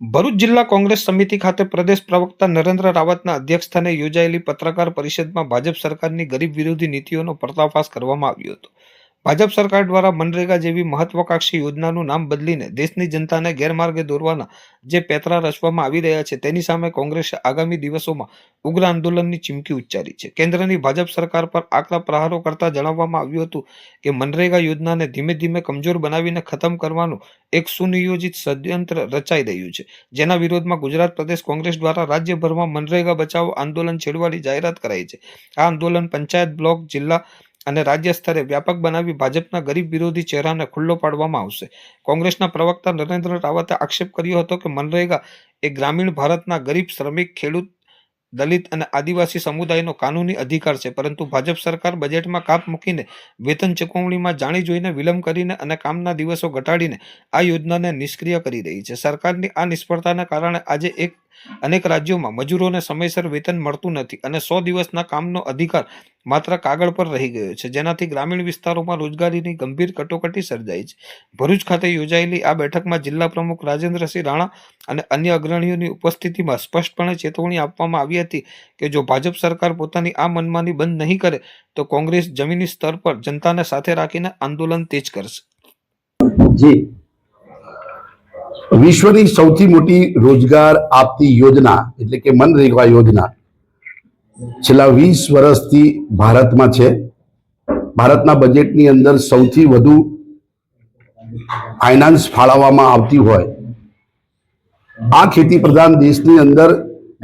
ભરૂચ જિલ્લા કોંગ્રેસ સમિતિ ખાતે પ્રદેશ પ્રવક્તા નરેન્દ્ર રાવતના અધ્યક્ષસ્થાને યોજાયેલી પત્રકાર પરિષદમાં ભાજપ સરકારની ગરીબ વિરોધી નીતિઓનો પર્દાફાશ કરવામાં આવ્યો હતો. ભાજપ સરકાર દ્વારા મનરેગા જેવી મહત્વાકાંક્ષી યોજનાનું નામ બદલીને દેશની જનતાને ગેરમાર્ગે દોરવાના જે પેતરા રચવામાં આવી રહ્યા છે, તેની સામે કોંગ્રેસે આગામી દિવસોમાં ઉગ્ર આંદોલનની ચીમકી ઉચ્ચારી છે. કેન્દ્રની ભાજપ સરકાર પર આકરા પ્રહારો કરતા જણાવવામાં આવ્યું હતું કે, મનરેગા યોજનાને ધીમે ધીમે કમજોર બનાવીને ખતમ કરવાનું એક સુનિયોજિત ષડયંત્ર રચાઈ રહ્યું છે. જેના વિરોધમાં ગુજરાત પ્રદેશ કોંગ્રેસ દ્વારા રાજ્યભરમાં મનરેગા બચાવો આંદોલન છેડવાની જાહેરાત કરાઈ છે. આ આંદોલન પંચાયત બ્લોક, જિલ્લા અને રાજ્ય સ્તરે વ્યાપક બનાવી ભાજપના ગરીબ વિરોધી ચહેરાને ખુલ્લો પાડવામાં આવશે. કોંગ્રેસના પ્રવક્તા નરેન્દ્ર રાવતે આક્ષેપ કર્યો હતો કે મનરેગા એ ગ્રામીણ ભારતના ગરીબ શ્રમિક, ખેડૂત, દલિત અને આદિવાસી સમુદાયનો કાનૂની અધિકાર છે. પરંતુ ભાજપ સરકાર બજેટમાં કાપ મૂકીને વેતન ચૂકવણીમાં જાણી જોઈને વિલંબ કરીને અને કામના દિવસો ઘટાડીને આ યોજનાને નિષ્ક્રિય કરી રહી છે. સરકારની આ નિષ્ફળતાને કારણે આજે એક અનેક રાજ્યોમાં મજૂરોને સમયસર વેતન મળતું નથી અને સો દિવસના કામનો અધિકાર માત્ર કાગળ પર રહી ગયો છે. જેનાથી ગ્રામીણ વિસ્તારોમાં રોજગારીની ગંભીર કટોકટી સર્જાઈ છે. ભરૂચ ખાતે યોજાયેલી આ બેઠકમાં જિલ્લા પ્રમુખ રાજેન્દ્રસિંહ રાણા અને અન્ય અગ્રણીઓની ઉપસ્થિતિમાં સ્પષ્ટપણે ચેતવણી આપવામાં આવી હતી કે જો ભાજપ સરકાર પોતાની આ મનમાની બંધ નહીં કરે, તો કોંગ્રેસ જમીની સ્તર પર જનતાને સાથે રાખીને આંદોલન તેજ કરશે. જી. વિશ્વની સૌથી મોટી રોજગાર આપતી યોજના એટલે કે મનરેગા યોજના છેલ્લા વીસ વર્ષથી ભારતમાં છે. ભારતના બજેટની અંદર સૌથી વધુ ફાઇનાન્સ ફાળવવામાં આવતી હોય. આ ખેતી પ્રધાન દેશની અંદર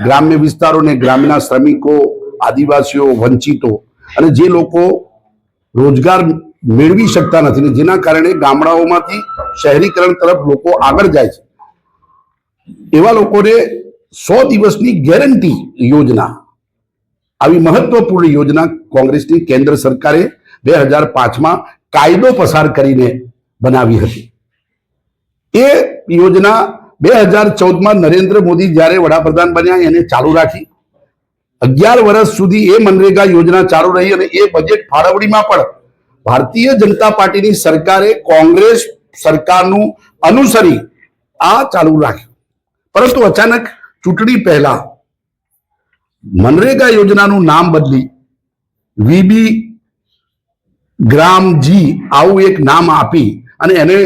ગ્રામ્ય વિસ્તારોને ગ્રામ્યના શ્રમિકો, આદિવાસીઓ, વંચિતો અને જે લોકો રોજગાર મેળવી શકતા નથી જેના કારણે ગામડાઓમાંથી શહેરીકરણ તરફ લોકો આગળ જાય છે. એવા લોકોને સો દિવસની ગેરંટી યોજના, આવી મહત્વપૂર્ણ યોજના કોંગ્રેસની કેન્દ્ર સરકારે બે હજાર પાંચમાં કાયદો પસાર કરીને બનાવી હતી. એ યોજના બે હજાર ચૌદમાં નરેન્દ્ર મોદી જ્યારે વડાપ્રધાન બન્યા, એને ચાલુ રાખી. અગિયાર વર્ષ સુધી એ મનરેગા યોજના ચાલુ રહી અને એ બજેટ ફાળવણીમાં પણ ભારતીય જનતા પાર્ટીની સરકારે કોંગ્રેસ સરકારનું અનુસરી આ ચાલુ રાખ્યું. પરંતુ અચાનક ચૂંટણી પહેલા મનરેગા યોજનાનું નામ બદલી વીબી ગ્રામજી આવું એક નામ આપી અને એને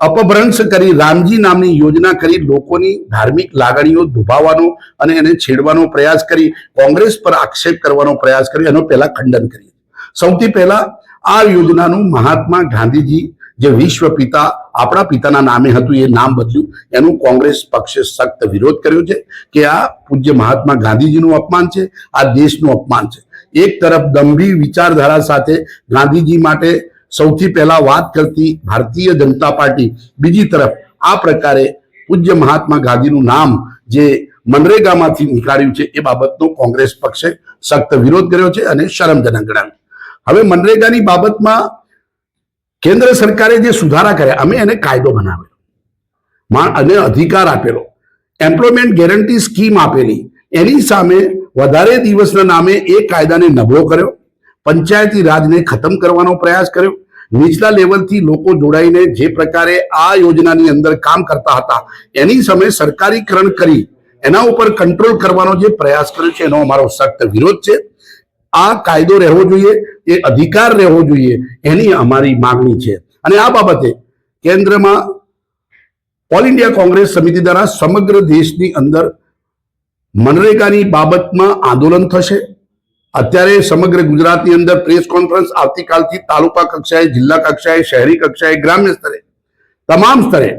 અપભ્રંશ કરી રામજી નામની યોજના કરી લોકોની ધાર્મિક લાગણીઓ દુભાવવાનો અને એને છેડવાનો પ્રયાસ કરી કોંગ્રેસ પર આક્ષેપ કરવાનો પ્રયાસ કર્યો એનો પહેલા ખંડન કર્યું સૌથી પહેલા આ યોજનાનું મહાત્મા ગાંધીજી જે વિશ્વ પિતા, આપણા પિતાના નામે હતું, એ નામ બદલ્યું. એનું કોંગ્રેસ પક્ષે સખ્ત વિરોધ કર્યો છે કે આ પૂજ્ય મહાત્મા ગાંધીજીનું અપમાન છે, આ દેશનું અપમાન છે. એક તરફ ગંભીર વિચારધારા સાથે ગાંધીજી માટે સૌથી પહેલા વાત કરતી ભારતીય જનતા પાર્ટી, બીજી તરફ આ પ્રકારે પૂજ્ય મહાત્મા ગાંધીનું નામ જે મનરેગામાંથી નીકાળ્યું છે, એ બાબતનો કોંગ્રેસ પક્ષે સખ્ત વિરોધ કર્યો છે અને શરમજનક ગણાવ્યું. હવે મનરેગાની બાબતમાં કેન્દ્ર સરકારે જે સુધારા કર્યા, અમે એને કાયદો બનાવ્યો મા- અને અધિકાર આપેલો. એમ્પ્લોયમેન્ટ ગેરંટી સ્કીમ આપેલી. એની સામે વધારે દિવસના નામે એ કાયદાને નબળો કર્યો. પંચાયતી રાજને ખતમ કરવાનો પ્રયાસ કર્યો. નીચલા લેવલથી લોકો જોડાઈને જે પ્રકારે આ યોજનાની અંદર કામ કરતા હતા, એની સામે સરકારીકરણ કરી, એના ઉપર કંટ્રોલ કરવાનો જે પ્રયાસ કર્યો છે, એનો અમારો સખ્ત વિરોધ છે. આ કાયદો રહેવો જોઈએ, એ અધિકાર રહેવો જોઈએ, એની અમારી માંગણી છે. અને આ બાબતે કેન્દ્રમાં ઓલ ઇન્ડિયા કોંગ્રેસ સમિતિ દ્વારા સમગ્ર દેશની અંદર મનરેગાની બાબતમાં આંદોલન થશે. અત્યારે સમગ્ર ગુજરાતની અંદર પ્રેસ કોન્ફરન્સ આવતીકાલથી તાલુકા કક્ષાએ, જિલ્લા કક્ષાએ, શહેરી કક્ષાએ, ગ્રામ્ય સ્તરે, તમામ સ્તરે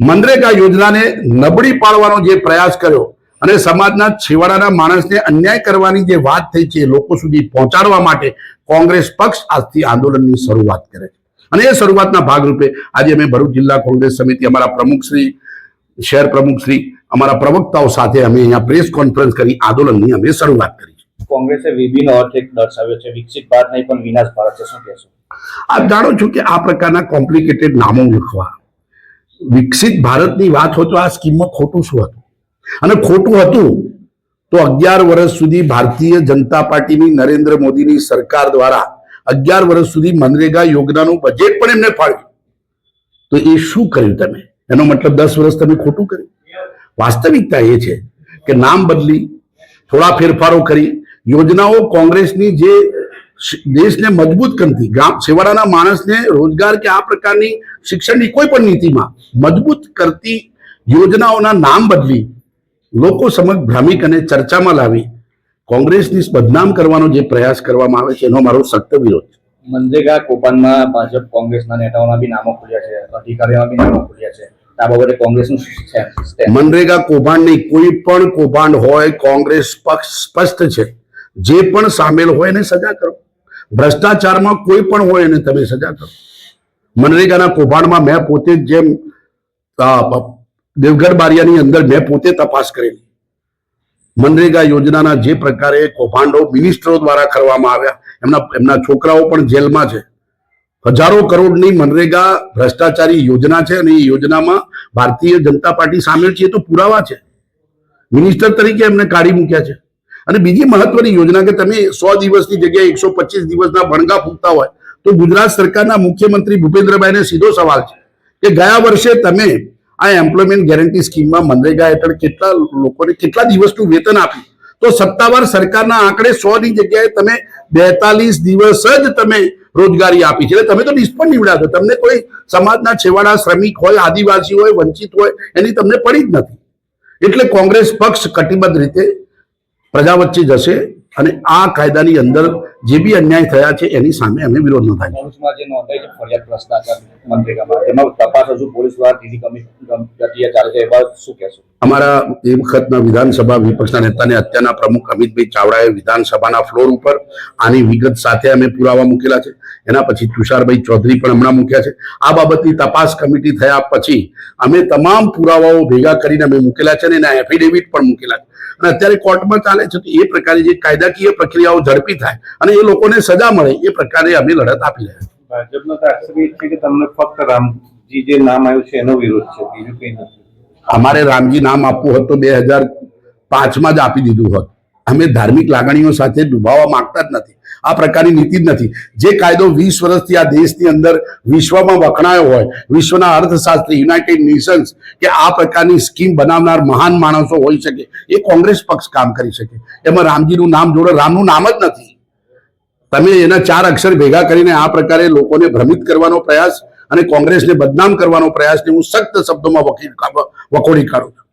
મનરેગા યોજનાને નબળી પાડવાનો જે પ્રયાસ કર્યો અને સમાજના છેવાડાના માણસને અન્યાય કરવાની જે વાત થઈ છે એ લોકો સુધી પહોંચાડવા માટે કોંગ્રેસ પક્ષ આજથી આંદોલનની શરૂઆત કરે છે. અને એ શરૂઆતના ભાગરૂપે આજે અમે ભરૂચ જિલ્લા કોંગ્રેસ સમિતિ અમારા પ્રમુખશ્રી શહેર પ્રમુખશ્રી અમારા પ્રવક્તાઓ સાથે અમે અહીંયા પ્રેસ કોન્ફરન્સ કરી આંદોલનની અમે શરૂઆત કરી છે. કોંગ્રેસે વિભિન્ન અર્થ એક દર્શાવ્યો છે વિકસિત ભારત નહીં પણ વિનાશ ભારત છે શું કહેશો? આપ જાણો છો કે આ પ્રકારના કોમ્પ્લિકેટેડ નામો લખવા વિકસિત ભારતની વાત હોય તો આ સ્કીમમાં ખોટું શું હતું? અને ખોટું હતું તો અગિયાર વર્ષ સુધી ભારતીય જનતા પાર્ટીની નરેન્દ્ર મોદીની સરકાર દ્વારા અગિયાર વર્ષ સુધી મનરેગા યોજનાનું બજેટ પણ એમને ફાળવ્યું. તો એ શું કર્યું તમે? એનો મતલબ દસ વર્ષ તમે ખોટું કર્યું? વાસ્તવિકતા એ છે કે નામ બદલી, થોડા ફેરફારો કરી, યોજનાઓ કોંગ્રેસની જે દેશને મજબૂત કરતી, ગામ છેવાડાના માણસને રોજગાર કે આ પ્રકારની શિક્ષણની કોઈ પણ નીતિમાં મજબૂત કરતી યોજનાઓના નામ બદલી લોકો સમક્ષ ભ્રામિક અને ચર્ચામાં લાવી કોંગ્રેસની બદનામ કરવાનો જે પ્રયાસ કરવામાં આવે છે એનો મારો સખ્ત વિરોધ છે. મનરેગા કૌભાંડમાં ભાજપ કોંગ્રેસના નેતાઓના બી નામો ખુલ્યા છે અધિકારીઓના બી નામો ખુલ્યા છે. આ બાબતે કોંગ્રેસનું મનરેગા કૌભાંડ કૌભાંડની કોઈ પણ કૌભાંડ હોય કોંગ્રેસ પક્ષ સ્પષ્ટ છે. જે પણ સામેલ હોય એને સજા કરો. ભ્રષ્ટાચારમાં કોઈ પણ હોય એને તમે સજા કરો. મનરેગાના કૌભાંડમાં મેં પોતે જેમ દેવગઢ બારિયાની અંદર મેં પોતે તપાસ કરેલી. મનરેગા યોજનાના જે પ્રકારે કૌભાંડો મિનિસ્ટરો દ્વારા કરવામાં આવ્યા, એમના એમના છોકરાઓ પણ જેલમાં છે. હજારો કરોડની મનરેગા ભ્રષ્ટાચારી યોજના છે અને એ યોજનામાં ભારતીય જનતા પાર્ટી સામેલ છે તો પુરાવા છે. મિનિસ્ટર તરીકે એમને કાઢી મૂક્યા છે. અને બીજી મહત્વની યોજના કે તમે સો દિવસની જગ્યાએ એકસો પચીસ દિવસના ભણગા ફૂંકતા હોય, તો ગુજરાત સરકારના મુખ્યમંત્રી ભૂપેન્દ્રભાઈને સીધો સવાલ છે કે ગયા વર્ષે તમે આ એમ્પ્લોયમેન્ટ ગેરંટી સ્કીમમાં મનરેગા હેઠળ કેટલા લોકોને કેટલા દિવસનું વેતન આપ્યું? તો સત્તાવાર સરકારના આંકડે સો ની જગ્યાએ તમે બેતાલીસ દિવસ જ તમે રોજગારી આપી છે. એટલે તમે તો નિષ્ફળ નીવડ્યા છો. તમને કોઈ સમાજના છેવાડા શ્રમિક હોય, આદિવાસી હોય, વંચિત હોય, એની તમને પડી જ નથી. એટલે કોંગ્રેસ પક્ષ કટિબદ્ધ રીતે પ્રજા વચ્ચે જશે. અને આ કાયદાની અંદર જે બી અન્યાય થયા છે એની સામે અમે વિરોધ નોંધાય ભરૂચમાં જે નોંધાઈ છે ફરિયાદ ભ્રષ્ટાચાર મનરેગામાં. એમાં તપાસ હજુ પોલીસ દ્વારા ડીડી કમિશન ચાલે છે એ શું કહેશો? અમારા એ વખતના વિધાનસભા વિપક્ષના નેતાને અત્યારના પ્રમુખ અમિતભાઈ ચાવડાએ વિધાનસભાના ફ્લોર ઉપર આની વિગત સાથે અમે પુરાવા મૂકેલા છે. એના પછી તુષારભાઈ ચૌધરી પણ હમણાં મૂક્યા છે. આ બાબતની તપાસ કમિટી થયા પછી અમે તમામ પુરાવાઓ ભેગા કરીને અમે મૂકેલા છે અને એના એફિડેવિટ પણ મૂકેલા છે. અને અત્યારે કોર્ટમાં ચાલે છે તો એ પ્રકારે જે કાયદાકીય પ્રક્રિયાઓ ઝડપી થાય અને એ લોકોને સજા મળે એ પ્રકારે અમે લડત આપી રહ્યા ભાજપનો તો આક્ષેપ એ છે કે તમને ફક્ત રામજી જે નામ આવ્યું છે એનો વિરોધ છે બીજું કઈ નથી. અમારે રામજી નામ આપવું હોત તો બે હજાર પાંચમાં જ આપી દીધું હોત. અમે ધાર્મિક લાગણીઓ સાથે ડૂબાવા માંગતા જ નથી. આ પ્રકારની નીતિ જ નથી. જે કાયદો વીસ વર્ષથી આ દેશની અંદર વિશ્વમાં વખણાયો હોય, વિશ્વના અર્થશાસ્ત્રી યુનાઇટેડ નેશન્સ કે આ પ્રકારની સ્કીમ બનાવનાર મહાન માણસો હોઈ શકે, એ કોંગ્રેસ પક્ષ કામ કરી શકે. એમાં રામજીનું નામ જોડે, રામનું નામ જ નથી. તમે એના ચાર અક્ષર ભેગા કરીને આ પ્રકારે લોકોને ભ્રમિત કરવાનો પ્રયાસ અને કોંગ્રેસને બદનામ કરવાનો પ્રયાસને હું સખ્ત શબ્દોમાં વકીલ વખોડી કાઢું છું.